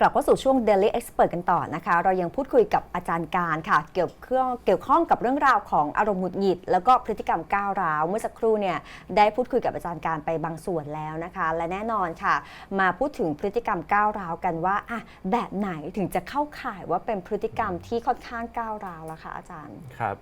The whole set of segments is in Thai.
กลับเข้าสู่ช่วง Daily Expert กันต่อนะคะ เรายังพูดคุยกับอาจารย์การค่ะ เกี่ยวเครื่องเกี่ยวข้องกับเรื่องราวของอารมณ์หงุดหงิด แล้วก็พฤติกรรมก้าวร้าว เมื่อสักครู่เนี่ยได้พูดคุยกับอาจารย์การไปบางส่วนแล้วนะคะ และแน่นอนค่ะ มาพูดถึงพฤติกรรมก้าวร้าวกันว่าอะแบบไหนถึงจะเข้าข่ายว่าเป็นพฤติกรรมที่ค่อนข้างก้าวร้าวล่ะคะอาจารย์ครับ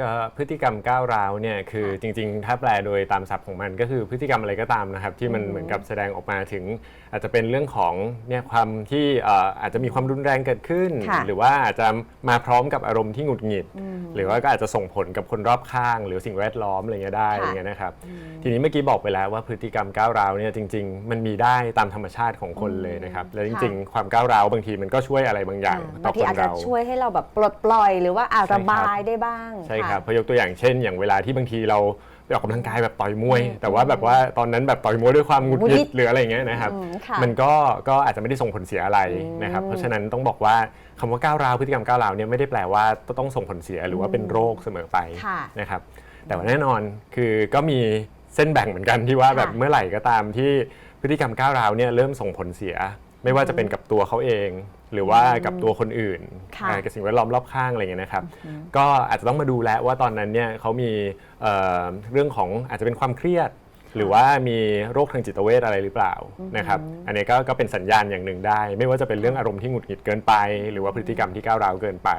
ก็พฤติกรรมก้าวร้าวเนี่ยคือค่ะจริงๆ ถ้าแปลโดยตามศัพท์ของมันก็คือพฤติกรรมอะไรก็ตามนะครับ ที่มันอืมเหมือนกับแสดงออกมาถึง อาจจะเป็นเรื่องของเนี่ยความที่เอ่ออาจจะมีความรุนแรงเกิดขึ้น ค่ะหรือว่าอาจจะมาพร้อมกับอารมณ์ที่หงุดหงิดอืมหรือว่าก็อาจจะส่งผลกับคนรอบข้าง หรือสิ่งแวดล้อมอะไรเงี้ยได้ค่ะ อย่างเงี้ยนะครับทีนี้เมื่อกี้บอกไปแล้วว่าพฤติกรรมก้าวร้าวเนี่ยจริง ๆ มันมีได้ตามธรรมชาติของคนเลยนะครับแล้วจริง ๆ ความก้าวร้าวบางทีมันก็ช่วยอะไรบางอย่างอ่าต่บาองทีคนอาจจะเรา ช่วยให้เราแบบปลดปล่อยหรือว่าอะใช่ครับระบายได้บ้างใช่ครับะเพอยกตัวอย่างเช่น อย่างเวลาที่บางทีเราไปออกกำลังกายแบบต่อยมวยอืมแต่ว่าแบบว่าตอนนั้นแบบต่อยมวยด้วยความหงุดหหงุดหงิงิดดหรืออะไรอย่างเงี้ยนะครับ อืมค่ะ มันก็ก็อาจจะไม่ได้ส่งผลเสียอะไรอืมนะครับ เพราะฉะนั้นต้องบอกว่าคำว่าก้าวร้าวพฤติกรรมก้าวร้าวเนี่ยไม่ได้แปลว่าต้องส่งผลเสียหรือว่าเป็นโรคเสมอไปค่ะนะครับ แต่ว่าแน่นอนคือก็มีเส้นแบ่งเหมือนกันที่ว่าแบบค่ะ เมื่อไหร่ก็ตามที่พฤติกรรมก้าวร้าวเนี่ยเริ่มส่งผลเสีย ไม่ว่าจะเป็นกับตัวเขาเอง หรือว่ากับตัวคนอื่นค่ะอ่ากับสิ่งแวดล้อมรอบข้างอะไรอย่างเงี้ยนะครับ ก็อาจจะต้องมาดูแลว่าตอนนั้นเนี่ยเขามีเอ่อเรื่องของอาจจะเป็นความเครียด หรือว่ามีโรคทางจิตเวชอะไรหรือเปล่านะครับอันนี้ก็ก็เป็นสัญญาณอย่างหนึ่งได้ ไม่ว่าจะเป็นเรื่องอารมณ์ที่หงุดหงิดเกินไป หรือว่าพฤติกรรมที่ก้าวร้าวเกินไป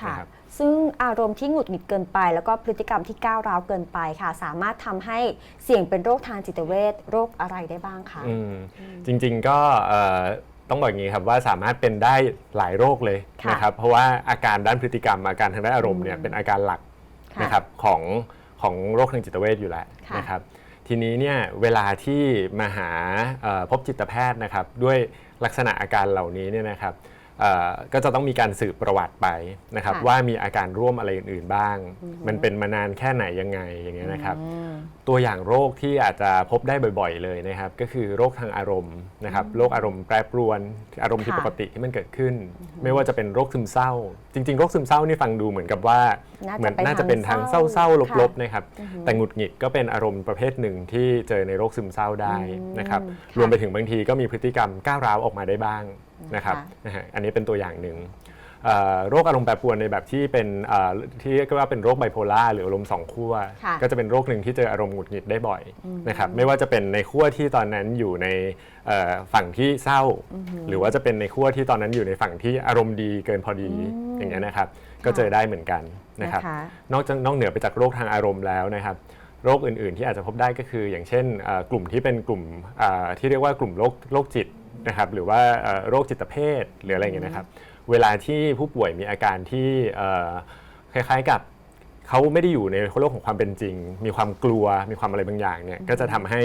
ค่ะ นะครับ ซึ่งอารมณ์ที่หงุดหงิดเกินไป แล้วก็พฤติกรรมที่ก้าวร้าวเกินไปค่ะ สามารถทำให้เสี่ยงเป็นโรคทางจิตเวชโรคอะไรได้บ้างคะอืมจริงๆก็เอ่อต้องบอกอย่างนี้ครับว่าสามารถเป็นได้หลายโรคเลยค่ะนะครับเพราะว่าอาการด้านพฤติกรรมอาการทางด้านอารมณ์เนี่ยเป็นอาการหลักค่ะนะครับของของโรคทางจิตเวชอยู่แล้วค่ะนะครับทีนี้เนี่ยเวลาที่มาหาเอ่อพบจิตแพทย์นะครับด้วยลักษณะอาการเหล่านี้เนี่ยนะครับเอ่อ ก็จะต้องมีการสืบประวัติไปนะครับ ค่ะว่ามีอาการร่วมอะไรอื่นๆบ้างมันเป็นมานานแค่ไหนยังไงอย่างเงี้ยนะครับ อืม ตัวอย่างโรคที่อาจจะพบได้บ่อยๆเลยนะครับ ก็คือโรคทางอารมณ์นะครับโรคอารมณ์แปรปรวน อารมณ์ผิดค่ะปกติที่มันเกิดขึ้น ไม่ว่าจะเป็นโรคซึมเศร้า จริง ๆ โรคซึมเศร้านี่ฟังดูเหมือนกับว่าน่าจะเหมือนไปน่าจะเป็นทางทางเศร้าเศร้าๆลบๆค่ะนะครับ แต่หงุดหงิดก็เป็นอารมณ์ประเภทหนึ่งที่เจอในโรคซึมเศร้าได้นะครับ อืมค่ะ รวมไปถึงบางทีก็มีพฤติกรรมก้าวร้าวออกมาได้บ้าง นะครับนะคะนะฮะอันนี้เป็นตัวอย่างหนึ่งเอ่อโรคอารมณ์แปรปรวนในแบบที่เป็นเอ่อที่เรียกว่าเป็นโรคไบโพล่าหรืออารมณ์สองขั้วค่ะก็จะเป็นโรคหนึ่งที่เจออารมณ์หงุดหงิดได้บ่อยนะครับไม่ว่าจะเป็นในขั้วที่ตอนนั้นอยู่ในเอ่อฝั่งที่เศร้า หรือว่าจะเป็นในขั้วที่ตอนนั้นอยู่ในฝั่งที่อารมณ์ดีเกินพอดีอย่างเงี้ยนะครับ ก็เจอได้เหมือนกันนะครับนะคะนอกจากนอกเหนือไปจากโรคทางอารมณ์แล้วนะครับโรคอื่นๆ ที่อาจจะพบได้ก็คือ อย่างเช่นเอ่อกลุ่มที่เป็นกลุ่มอ่าที่เรียกว่ากลุ่มโรคโรคจิต นะครับหรือว่าเอ่อโรคจิตเภทหรืออะไรอย่างเงี้ยนะครับ เวลาที่ผู้ป่วยมีอาการที่เอ่อคล้ายๆกับ เขาไม่ได้อยู่ในโลกของความเป็นจริง มีความกลัว มีความอะไรบางอย่างเนี่ย ก็จะทำให้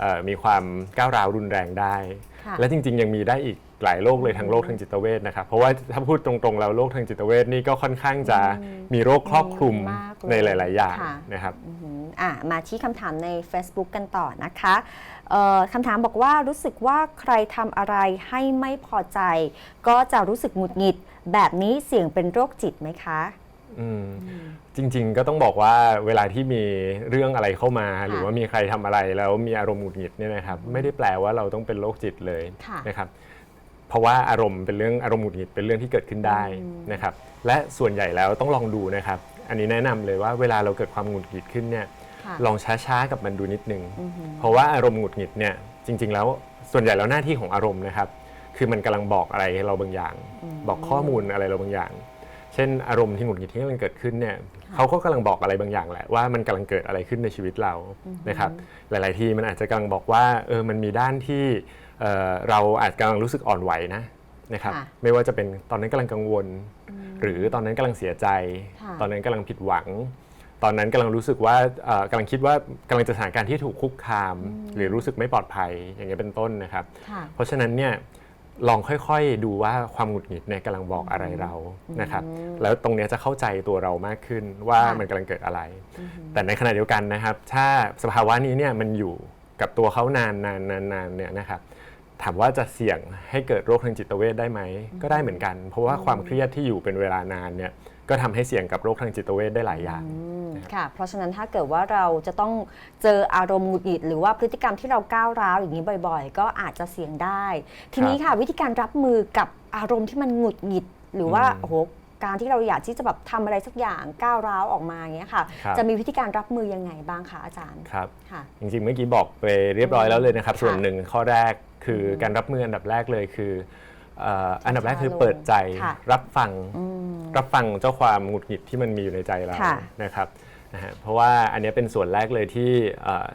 เอ่อมีความก้าวร้าวรุนแรงได้ ค่ะ และจริงๆ ยังมีได้อีกหลายโรคเลยทั้งโรคทางจิตเวชนะครับ เพราะว่าถ้าพูดตรงๆแล้วโรคทางจิตเวชนี่ก็ค่อนข้างจะมีโรคครอบคลุมมากเลยในหลาย ๆ อย่างค่ะ นะครับ อืมอะมาที่คำถามใน Facebook กันต่อนะคะเอ่อคำถามบอกว่ารู้สึกว่าใครทำอะไรให้ไม่พอใจ ก็จะรู้สึกหงุดหงิด แบบนี้เสี่ยงเป็นโรคจิตไหมคะ อืมจริง ๆ ก็ต้องบอกว่าเวลาที่มีเรื่องอะไรเข้ามา หรือว่ามีใครทำอะไรแล้วมีอารมณ์หงุดหงิดเนี่ยนะครับ ไม่ได้แปลว่าเราต้องเป็นโรคจิตเลยค่ะนะครับ เพราะว่าอารมณ์เป็นเรื่องอารมณ์หงุดหงิดเป็นเรื่องที่เกิดขึ้นได้นะครับ และส่วนใหญ่แล้วต้องลองดูนะครับ อันนี้แนะนำเลยว่าเวลาเราเกิดความหงุดหงิดขึ้นเนี่ย ค่ะลองช้าๆกับมันดูนิดนึงเพราะว่าอารมณ์หงุดหงิดเนี่ยจริง ๆ แล้วส่วนใหญ่แล้วหน้าที่ของอารมณ์นะครับ คือมันกำลังบอกอะไรให้เราบางอย่าง บอกข้อมูลอะไรเราบางอย่าง เช่นอารมณ์ที่หงุดหงิดที่มันเกิดขึ้นเนี่ยเขาก็กำลังบอกอะไรบางอย่างแหละว่ามันกำลังเกิดอะไรขึ้นในชีวิตเรานะครับหลาย ๆ ทีมันอาจจะกำลังบอกว่าเออมันมีด้านที่เอ่อเราอาจกำลังรู้สึกอ่อนไหวนะนะครับค่ะไม่ว่าจะเป็นตอนนั้นกำลังกังวล หรือตอนนั้นกำลังเสียใจค่ะตอนนั้นกำลังผิดหวัง ตอนนั้นกำลังรู้สึกว่าเอ่อกำลังคิดว่ากำลังจะสถานการณ์ที่ถูกคุกคาม หรือรู้สึกไม่ปลอดภัยอย่างเงี้ยเป็นต้นนะครับค่ะเพราะฉะนั้นเนี่ย ลองค่อยๆ ดูว่าความหงุดหงิดเนี่ยกำลังบอกอะไรเรานะครับ แล้วตรงเนี้ยจะเข้าใจตัวเรามากขึ้นว่าค่ะมันกำลังเกิดอะไร แต่ในขณะเดียวกันนะครับ ถ้าสภาวะนี้เนี่ยมันอยู่กับตัวเขานานนานนานนานเนี่ยนะครับ ถามว่าจะเสี่ยงให้เกิดโรคทางจิตเวชได้ไหมก็ได้เหมือนกัน เพราะว่าความเครียดที่อยู่เป็นเวลานานเนี่ย ก็ทำให้เสี่ยงกับโรคทางจิตเวชได้หลายอย่างอืมค่ะ เพราะฉะนั้นถ้าเกิดว่าเราจะต้องเจออารมณ์หงุดหงิดหรือว่าพฤติกรรมที่เราก้าวร้าวอย่างนี้บ่อย ๆ ก็อาจจะเสี่ยงได้ ทีนี้ค่ะวิธีการรับมือกับอารมณ์ที่มันหงุดหงิด หรือว่าอืมโอ้โหการที่เราอยากที่จะแบบทำอะไรสักอย่างก้าวร้าวออกมาอย่างเงี้ยค่ะครับจะมีวิธีการรับมือยังไงบ้างคะอาจารย์ครับค่ะจริงๆเมื่อกี้บอกไปเรียบร้อยแล้วเลยนะครับค่ะส่วนหนึ่งข้อแรกคืออการรับมืออันดับแรกเลยคือเอ่ออันดับแรกคืออารมณ์เปิดใจค่ะรับฟังอืม รับฟังเจ้าความหงุดหงิดที่มันมีอยู่ในใจเราค่ะ นะครับนะฮะเพราะว่าอันเนี้ยเป็นส่วนแรกเลยที่เอ่อ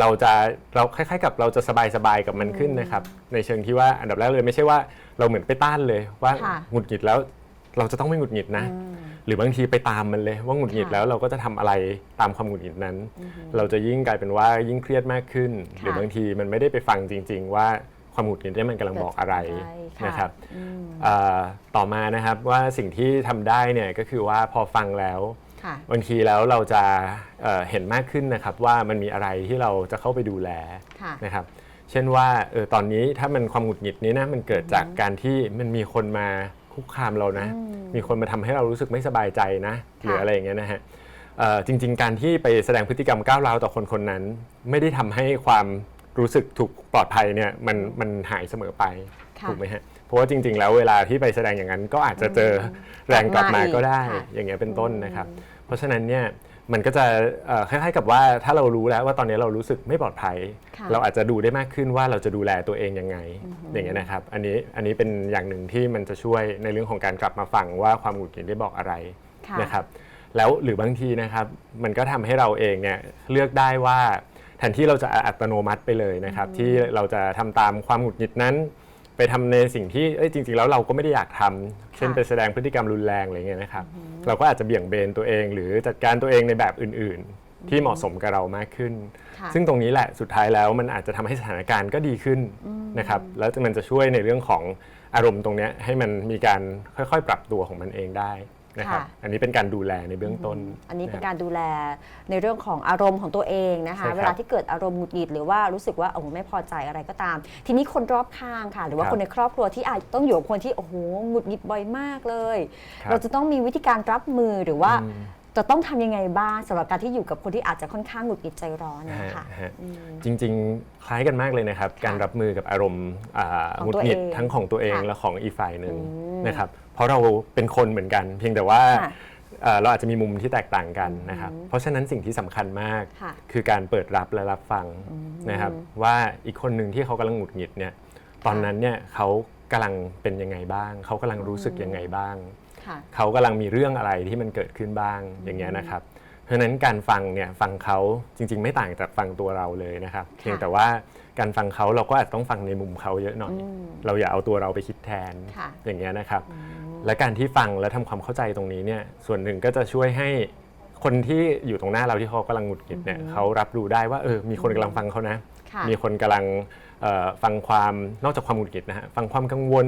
เราจะเราคล้ายๆ กับเราจะสบายๆกับมันขึ้นนะครับ ในเชิงที่ว่าอันดับแรกเลยไม่ใช่ว่าเราเหมือนไปต้านเลยว่าค่ะ หงุดหงิดแล้วเราจะต้องไม่หงุดหงิดนะ อืม หรือบางทีไปตามมันเลยว่าหงุดหงิดค่ะแล้วเราก็จะทำอะไรตามความหงุดหงิดนั้น เราจะยิ่งกลายเป็นว่ายิ่งเครียดมากขึ้นค่ะหรือบางทีมันไม่ได้ไปฟังจริง ๆ ว่า ความหงุดหงิดเนี่ยมันกำลังบอกอะไรใช่ค่ะนะครับอืม เอ่อต่อมานะครับว่าสิ่งที่ทำได้เนี่ยก็คือว่าพอฟังแล้วค่ะ บางทีแล้วเราจะเอ่อเห็นมากขึ้นนะครับว่ามันมีอะไรที่เราจะเข้าไปดูแล ค่ะ นะครับเช่นว่าเออตอนนี้ถ้ามันความหงุดหงิดนี้นะมันเกิดจากการที่มันมีคนมาคุกคามเรานะมีคนมาทำให้เรารู้สึกไม่สบายใจนะหรืออะไรอย่างเงี้ยนะฮะเอ่อจริง ๆ การที่ไปแสดงพฤติกรรมก้าวร้าวต่อคนคนนั้น ไม่ได้ทำให้ความ รู้สึกถูกปลอดภัยเนี่ยมันมันหายเสมอไปค่ะถูกไหมฮะเพราะว่าจริง ๆ แล้วเวลาที่ไปแสดงอย่างนั้นก็อาจจะเจอแรงกลับมาก็ได้ค่ะอย่างเงี้ยเป็นต้นนะครับ เพราะฉะนั้นเนี่ยมันก็จะเอ่อคล้ายๆกับว่าถ้าเรารู้แล้วว่าตอนนี้เรารู้สึกไม่ปลอดภัยค่ะเราอาจจะดูได้มากขึ้นว่าเราจะดูแลตัวเองยังไง อย่างเงี้ยนะครับ อันนี้อันนี้เป็นอย่างหนึ่งที่มันจะช่วยในเรื่องของการกลับมาฟังว่าความหงุดหงิดได้บอกอะไรค่ะนะครับ แล้วหรือบางทีนะครับ มันก็ทำให้เราเองเนี่ยเลือกได้ว่า แทนที่เราจะอัตโนมัติไปเลยนะครับ ที่เราจะทำตามความหงุดหงิดนั้น ไปทำในสิ่งที่เอ้ยจริง ๆ แล้วเราก็ไม่ได้อยากทำเช่นไปแสดงพฤติกรรมรุนแรงอะไรเงี้ยนะครับ เราก็อาจจะเบี่ยงเบนตัวเอง หรือจัดการตัวเองในแบบอื่น ๆ ที่เหมาะสมกับเรามากขึ้นค่ะซึ่งตรงนี้แหละสุดท้ายแล้วมันอาจจะทำให้สถานการณ์ก็ดีขึ้นนะครับ แล้วมันจะช่วยในเรื่องของอารมณ์ตรงเนี้ยให้มันมีการค่อยๆ ปรับตัวของมันเองได้ นะครับค่ะ อันนี้เป็นการดูแลในเบื้องต้นอันนี้เป็ะนครับการดูแลในเรื่องของอารมณ์ของตัวเองนะคะใช่ครับเวลาที่เกิดอารมณ์หงุดหงิดหรือว่ารู้สึกว่าโอ้โหไม่พอใจอะไรก็ตาม ทีนี้คนรอบข้างค่ะ หรือว่าครับคนในครอบครัวที่อาจต้องอยู่กับคนที่โอ้โหหงุดหงิดบ่อยมากเลย ครับเราจะต้องมีวิธีการรับมือหรือว่าอืม จะต้องทำยังไงบ้างสำหรับการที่อยู่กับคนที่อาจจะค่อนข้างหงุดหงิดใจร้อนเนยฮะคะ ฮะอืมจริงๆ คล้ายกันมากเลยนะครับ การรับมือกับอารมณ์อ่าของหงุดตัวหงิดเองทั้งของตัวเองค่ะและของอีกฝ่ายหนึ่งอืมนะครับเพราะเราเป็นคนเหมือนกัน เพียงแต่ว่าค่ะเอ่อเราอาจจะมีมุมที่แตกต่างกันนะครับเพราะฉะนั้นสิ่งที่สำคัญมาก ค่ะ คือการเปิดรับและรับฟังนะครับว่าอีกคนหนึ่งที่เขากำลังหงุดหงิดเนี่ยตอนนั้นเนี่ยเขากำลังเป็นยังไงบ้าง เขากำลังรู้สึกยังไงบ้างค่ะ เขากำลังมีเรื่องอะไรที่มันเกิดขึ้นบ้างอย่างเงี้ยนะครับ เพราะฉะนั้นการฟังเนี่ยฟังเขาจริง ๆ ไม่ต่างจากฟังตัวเราเลยนะครับเพียงแต่ว่าการฟังเขาเราก็อาจจะต้องฟังในมุมเขาเยอะหน่อย เราอย่าเอาตัวเราไปคิดแทนค่ะอย่างเงี้ยนะครับ และการที่ฟังและทำความเข้าใจตรงนี้เนี่ยส่วนหนึ่งก็จะช่วยให้คนที่อยู่ตรงหน้าเราที่เขากำลังหงุดหงิดเนี่ยเขารับรู้ได้ว่าเออมีคนกำลังฟังเขานะค่ะมีคนกำลังเอ่อฟังความนอกจากความหงุดหงิดนะฮะฟังความกังวล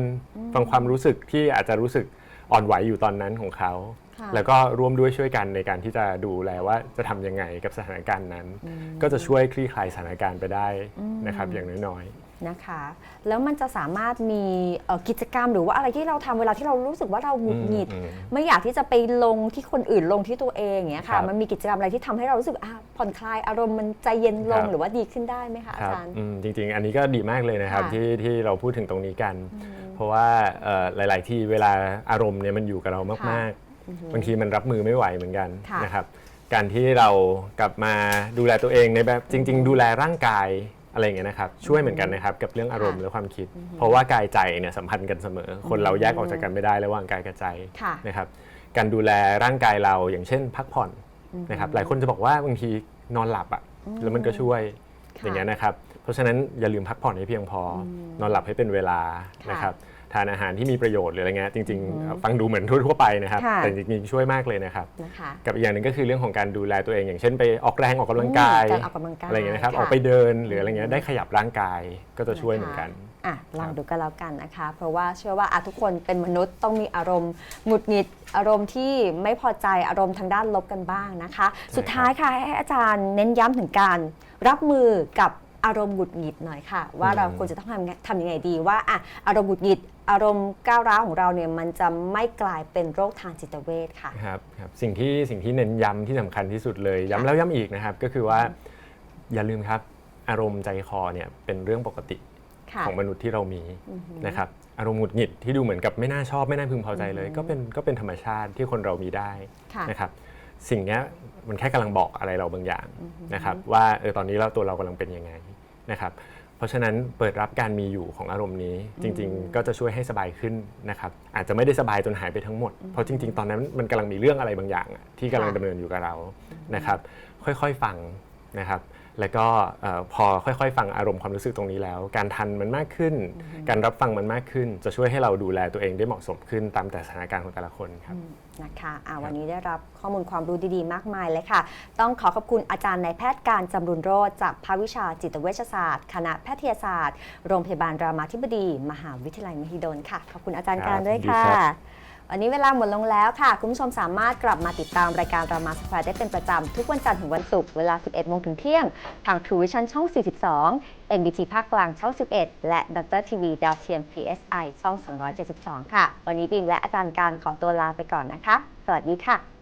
ฟังความรู้สึกที่อาจจะรู้สึก อ่อนไหวอยู่ตอนนั้นของเขาค่ะแล้วก็ร่วมด้วยช่วยกันในการที่จะดูแลว่าจะทำยังไงกับสถานการณ์นั้น ก็จะช่วยคลี่คลายสถานการณ์ไปได้นะครับอย่างน้อยนะคะแล้วมันจะสามารถมีเอ่อกิจกรรมหรือว่าอะไรที่เราทำเวลาที่เรารู้สึกว่าเราหงุดหงิดอืมอืมไม่อยากที่จะไปลงที่คนอื่นลงที่ตัวเองอย่างเงี้ยครัค่ะบมันมีกิจกรรมอะไรที่ทำให้เรารู้สึกอะผ่อนคลายอารมณ์มันใจเย็นลงครับหรือว่าดีขึ้นได้ไหมคะๆอาครับจารย์อืมจริง ๆ อันนี้ก็ดีมากเลยนะครับค่ะที่ที่เราพูดถึงตรงนี้กัน เพราะว่าเอ่อหลาย ๆ ที่เวลาอารมณ์เนี่ยมันอยู่กับเรามากๆ บางทีมันรับมือไม่ไหวเหมือนกันค่ะนะครับ การที่เรากลับมาดูแลตัวเองในแบบจริง ๆ ดูแลร่างกายอะไรอย่างเงี้ยนะครับช่วยเหมือนกันนะครับกับเรื่องอารมณ์และความคิด เพราะว่ากายใจเนี่ยสัมพันธ์กันเสมอ คนเราแยกออกจากกันไม่ได้ระหว่างกายกับใจค่ะนะครับการดูแลร่างกายเราอย่างเช่น พักผ่อนนะครับหลายคนจะบอกว่าบางทีนอนหลับอะแล้วมันก็ช่วยค่ะอย่างเงี้ยนะครับ เพราะฉะนั้นอย่าลืมพักผ่อนให้เพียงพออนอนหลับให้เป็นเวลาค่ะนะครับทานอาหารที่มีประโยชน์หรืออะไรเงี้ยจริงๆเอ่อฟังดูเหมือนทั่วๆไปนะครับ ค่ะแต่จริงๆช่วยมากเลยนะครับนะคะกับอีกอย่างหนึ่งก็คือเรื่องของการดูแลตัวเอง อย่างเช่นไปออกแรงออกกำลังกายอืมการออกกำลังกายอะไรเงี้ยนะครับค่ะ ออกไปเดินหรืออะไรเงี้ยได้ขยับร่างกายก็จะช่วยเหมือนกัน อะลองดูกันแล้วกันนะคะ เพราะว่าเชื่อว่าอะทุกคนเป็นมนุษย์ต้องมีอารมณ์หงุดหงิดอารมณ์ที่ไม่พอใจอารมณ์ทางด้านลบกันบ้างนะคะ สุดท้ายค่ะให้อาจารย์เน้นย้ำถึงการรับมือกับ อารมณ์หงุดหงิดหน่อยค่ะ ว่าอืมเราควรจะต้องทำทำยังไงดีว่าอะอารมณ์หงุดหงิด อารมณ์ก้าวร้าวของเราเนี่ยมันจะไม่กลายเป็นโรคทางจิตเวชค่ะ ครับครับสิ่งที่สิ่งที่เน้นย้ำที่สำคัญที่สุดเลย ย้ำแล้วย้ำอีกนะครับ ก็คือว่าอย่าลืมครับ อารมณ์ใจคอเนี่ยเป็นเรื่องปกติค่ะของมนุษย์ที่เรามีอือหือ นะครับอารมณ์หงุดหงิดที่ดูเหมือนกับไม่น่าชอบไม่น่าพึงพอใจเลย ก็เป็นก็เป็นธรรมชาติที่คนเรามีได้ ค่ะ นะครับสิ่งเนี้ยมันแค่กำลังบอกอะไรเราบางอย่างนะครับว่าเออตอนนี้เราตัวเรากำลังเป็นยังไง นะครับเพราะฉะนั้นเปิดรับการมีอยู่ของอารมณ์นี้ จริง ๆ ก็จะช่วยให้สบายขึ้นนะครับอาจจะไม่ได้สบายจนหายไปทั้งหมด เพราะจริง ๆ ตอนนั้นมันกำลังมีเรื่องอะไรบางอย่างอะที่กำลังค่ะดำเนินอยู่กับเรานะครับ ค่อยๆฟังนะครับ แล้วก็เอ่อพอค่อยๆ ฟังอารมณ์ความรู้สึกตรงนี้แล้ว การทันมันมากขึ้น การรับฟังมันมากขึ้น จะช่วยให้เราดูแลตัวเองได้เหมาะสมขึ้นตามแต่สถานการณ์ของแต่ละคนครับนะคะอ่าวันนี้ได้รับข้อมูลความรู้ดีๆ มากมายเลยค่ะ ต้องขอขอบคุณอาจารย์นายแพทย์การจำรุนโรจน์จากภาควิชาจิตเวชศาสตร์ คณะแพทยศาสตร์ โรงพยาบาลรามาธิบดี มหาวิทยาลัยมหิดลค่ะ ขอบคุณอาจารย์ครับการด้วยดีค่ะครับ วันนี้เวลาหมดลงแล้วค่ะ คุณผู้ชมสามารถกลับมาติดตามรายการรามาสแควร์ได้เป็นประจำ ทุกวันจันทร์ถึงวันศุกร์เวลา 11 โมงถึงเที่ยง ทาง True Vision ช่อง 42 NBT ภาคกลางช่อง 11 และดรทีวีดาวเทียม PSI ช่อง 272 ค่ะ วันนี้บิมและอาจารย์การขอตัวลาไปก่อนนะคะ สวัสดีค่ะ